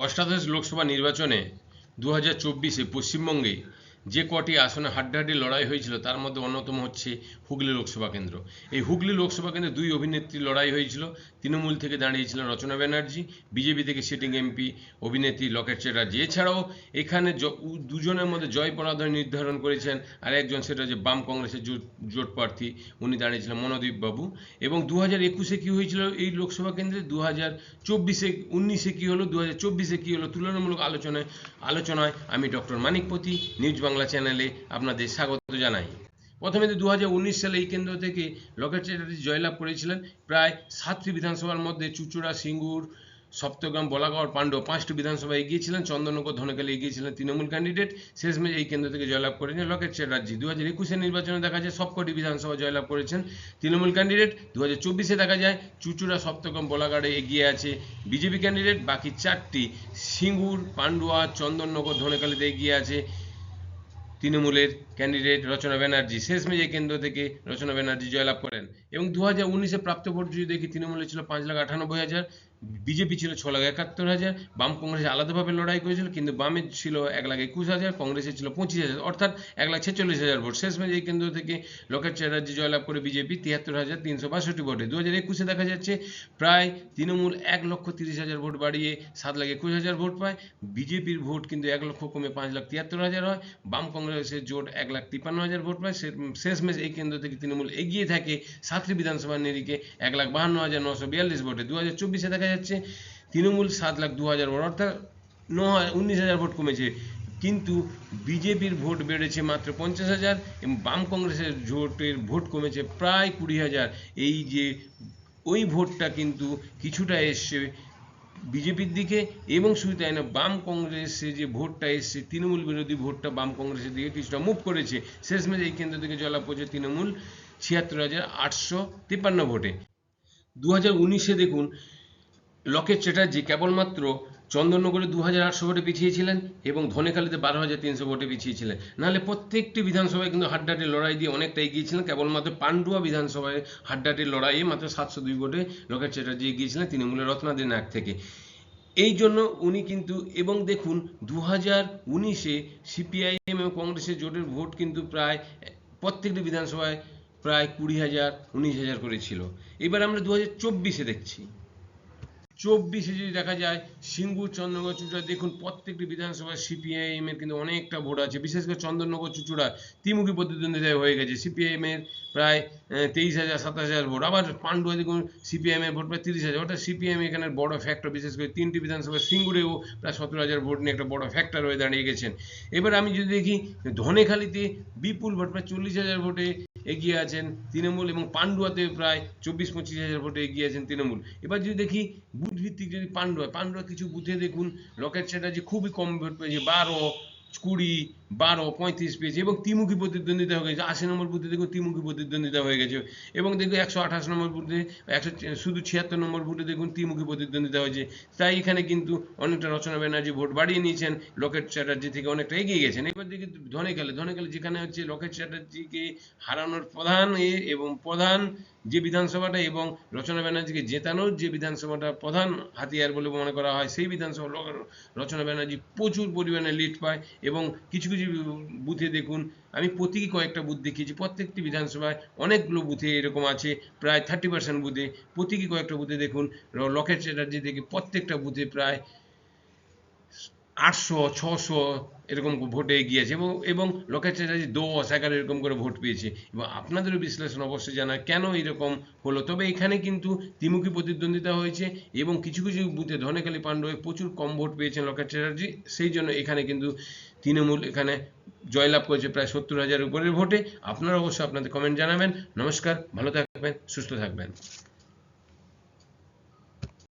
অষ্টাদশ লোকসভা নির্বাচনে দু হাজার চব্বিশে পশ্চিমবঙ্গে যে কটি আসনে হাড্ডাহাড্ডি লড়াই হয়েছিল, তার মধ্যে অন্যতম হচ্ছে হুগলি লোকসভা কেন্দ্র। এই হুগলি লোকসভা কেন্দ্রে দুই অভিনেত্রী লড়াই হয়েছিল। তৃণমূল থেকে দাঁড়িয়েছিলেন রচনা ব্যানার্জি, বিজেপি থেকে সিটিং এমপি, অভিনেত্রী লকেট চ্যাটার্জি এছাড়াও এখানে দুজনের মধ্যে জয় পরাজয় নির্ধারণ করেছেন আর একজন সেটা যে বাম কংগ্রেসের জোট জোট প্রার্থী, উনি দাঁড়িয়েছিলেন মনোদীপ বাবু। এবং দু হাজার একুশে কী হয়েছিল এই লোকসভা কেন্দ্রে? দু হাজার চব্বিশে, উনিশে কী হলো? দু হাজার চব্বিশে কী হলো? তুলনামূলক আলোচনায় আলোচনায় আমি ডক্টর মানিকপতি নিউজ বাংলা চ্যানেলে আপনাদের স্বাগত জানাই। প্রথমে দু হাজার উনিশ সালে এই কেন্দ্র থেকে লকেট চ্যাটার্জি জয়লাভ করেছিলেন। প্রায় সাতটি বিধানসভার মধ্যে চুচুড়া, সিঙ্গুর, সপ্তগ্রাম, বলাগড় পাণ্ডব পাঁচটি বিধানসভা এগিয়েছিলেন। চন্দননগর, ধনেকালে এগিয়েছিলেন, তৃণমূল ক্যান্ডিডেট শেষমেশ এই কেন্দ্র থেকে জয়লাভ করেছেন লকেট চ্যাটার্জি। দু হাজার একুশের নির্বাচনে দেখা যায় সবকটি বিধানসভা জয়লাভ করেছেন তৃণমূল ক্যান্ডিডেট দু হাজার চব্বিশে দেখা যায় চুচুড়া, সপ্তগ্রাম, বলাগড়ে এগিয়ে আছে বিজেপি ক্যান্ডিডেট বাকি চারটি সিঙ্গুর, পান্ডুয়া, চন্দননগর, ধনেকালিতে এগিয়ে আছে তৃণমূলের ক্যান্ডিডেট রচনা ব্যানার্জি শেষ মেজে কেন্দ্র থেকে রচনা ব্যানার্জি জয়লাভ করেন। এবং দু হাজার উনিশে প্রাপ্ত ভোট যদি দেখি, তৃণমূলের ছিল পাঁচ লাখ আটানব্বই হাজার। বিজেপি ছিল ছ লাখ একাত্তর হাজার, বাম কংগ্রেস আলাদাভাবে লড়াই করেছিল, কিন্তু বামের ছিল এক লাখ একুশ হাজার কংগ্রেসের ছিল পঁচিশ হাজার, অর্থাৎ এক লাখ ছেচল্লিশ হাজার ভোট। শেষমেশ এই কেন্দ্র থেকে লকেট চ্যাটার্জি জয়লাভ করে বিজেপি তিয়াত্তর হাজার তিনশো বাষট্টি ভোটে। দু হাজার একুশে দেখা যাচ্ছে প্রায় তৃণমূল এক লক্ষ তিরিশ হাজার ভোট বাড়িয়ে সাত লাখ একুশ হাজার ভোট পায়। বিজেপির ভোট কিন্তু এক লক্ষ কমে পাঁচ লাখ তিয়াত্তর হাজার হয়। বাম কংগ্রেসের জোট এক লাখ তিপ্পান্ন হাজার ভোট পায়। শেষমেশ এই কেন্দ্র থেকে তৃণমূল এগিয়ে থাকে সাতটি বিধানসভার নিরিখে এক লাখ বাহান্ন হাজার নশো বিয়াল্লিশ ভোটে। দু হাজার চব্বিশে দেখা যাচ্ছে, তৃণমূল সাত লাখ দু হাজার ভোট, অর্থাৎ ন উনিশ হাজার ভোট কমেছে। কিন্তু বিজেপির ভোট বেড়েছে মাত্র পঞ্চাশ হাজার এবং বাম কংগ্রেসের ভোটের ভোট কমেছে প্রায় কুড়ি হাজার। এই যে, ওই ভোটটা কিন্তু কিছুটা এসছে বিজেপির দিকে এবং শুধু তাই না, বাম কংগ্রেসে যে ভোটটা এসছে, তৃণমূল বিরোধী ভোটটা বাম কংগ্রেসের দিকে কিছুটা মুভ করেছে। শেষমেশ এই কেন্দ্র থেকে জয়লাভ করেছে তৃণমূল ছিয়াত্তর হাজার আটশো তিপ্পান্ন ভোটে। দু হাজার উনিশে দেখুন লকেট চ্যাটার্জি কেবলমাত্র চন্দননগরে দু হাজার আটশো ভোটে পিছিয়েছিলেন এবং ধনেখালিতে বারো হাজার তিনশো ভোটে পিছিয়েছিলেন। নাহলে প্রত্যেকটি বিধানসভায় কিন্তু হাড্ডাহাড্ডি লড়াই দিয়ে অনেকটা এগিয়েছিলেন কেবলমাত্র পান্ডুয়া বিধানসভায় হাড্ডাহাড্ডি লড়াইয়ে মাত্র সাতশো দুই ভোটে লকেট চ্যাটার্জি এগিয়েছিলেন তৃণমূলের রত্নাদি নাক থেকে। এই জন্য উনি কিন্তু, এবং দেখুন দু হাজার উনিশে সিপিআইএম এবং কংগ্রেসের জোটের ভোট কিন্তু প্রায়, প্রত্যেকটি বিধানসভায় প্রায় কুড়ি হাজার, উনিশ হাজার করে ছিল। এবার আমরা দু হাজার চব্বিশে দেখছি। চব্বিশে যদি দেখা যায়, সিঙ্গুর চন্দ্রনগর চুচুড়া দেখুন প্রত্যেকটি বিধানসভায় সিপিআইএম এর কিন্তু অনেকটা ভোট আছে। বিশেষ করে চন্দননগর চুচুড়া ত্রিমুখী প্রতিদ্বন্দ্বিতায় হয়ে গেছে। সিপিআইএম এর প্রায় তেইশ হাজার, সাতাশ হাজার ভোট। আবার পান্ডুয়া দেখুন সিপিআইএম এর ভোট প্রায় তিরিশ হাজার। অর্থাৎ সিপিআইএম এখানে বড় ফ্যাক্টর বিশেষ করে তিনটি বিধানসভা সিঙ্গুরেও প্রায় সতেরো হাজার ভোট নিয়ে একটা বড় ফ্যাক্টর হয়ে দাঁড়িয়ে গেছেন। এবার আমি যদি দেখি, ধনেখালিতে বিপুল ভোট, প্রায় চল্লিশ হাজার ভোটে এগিয়ে আছেন তৃণমূল এবং পান্ডুয়াতে প্রায় চব্বিশ পঁচিশ হাজার ভোটে এগিয়ে আছেন তৃণমূল। এবার যদি দেখি বুথ ভিত্তিক যদি পান্ডুয়া পান্ডুয়া কিছু বুথে দেখুন লকেট চ্যাটার্জি খুবই কম ভোট পেয়েছে, বারো, কুড়ি বারো, পঁয়ত্রিশ পেয়েছে এবং ত্রিমুখী প্রতিদ্বন্দ্বিতা হয়ে গেছে। আশি নম্বর বুথে দেখুন ত্রিমুখী প্রতিদ্বন্দ্বিতা হয়ে গেছে। এবং দেখুন একশো আঠাশ নম্বর বুথে, একশো শুধু ছিয়াত্তর নম্বর বুথে দেখুন ত্রিমুখী প্রতিদ্বন্দ্বিতা হয়েছে। তাই এখানে কিন্তু অনেকটা রচনা ব্যানার্জি ভোট বাড়িয়ে নিয়েছেন লকেট চ্যাটার্জি থেকে অনেকটা এগিয়ে গেছেন। এবার দেখি ধনেখালে ধনেখালে যেখানে হচ্ছে লকেট চ্যাটার্জিকে হারানোর প্রধান এ এবং প্রধান যে বিধানসভাটা এবং রচনা ব্যানার্জিকে জেতানোর যে বিধানসভাটা প্রধান হাতিয়ার বলে মনে করা হয়, সেই বিধানসভা রচনা ব্যানার্জি প্রচুর পরিমাণে লিড পায় এবং কিছু কিছু বুথে দেখুন, আমি প্রতীকী কয়েকটা বুথ দেখিয়েছি। প্রত্যেকটি বিধানসভায় অনেকগুলো বুথে এরকম আছে, প্রায় থার্টি পার্সেন্ট বুথে। প্রতীকী কয়েকটা বুথে দেখুন লকেট চ্যাটার্জি থেকে প্রত্যেকটা বুথে প্রায় আটশো, ছশো এরকম ভোটে এগিয়েছে এবং এবং লকেট চ্যাটার্জি দশ, এগারো এরকম করে ভোট পেয়েছে। এবং আপনাদেরও বিশ্লেষণ অবশ্যই জানায় কেন এরকম হলো। তবে এখানে কিন্তু ত্রিমুখী প্রতিদ্বন্দ্বিতা হয়েছে এবং কিছু কিছু বুথে ধনেখালি পাণ্ডবে প্রচুর কম ভোট পেয়েছেন লকেট চ্যাটার্জি। সেই জন্য এখানে কিন্তু তৃণমূল এখানে জয়লাভ করেছে প্রায় সত্তর হাজার উপরের ভোটে। আপনারা অবশ্যই আপনাদের কমেন্ট জানাবেন। নমস্কার, ভালো থাকবেন, সুস্থ থাকবেন।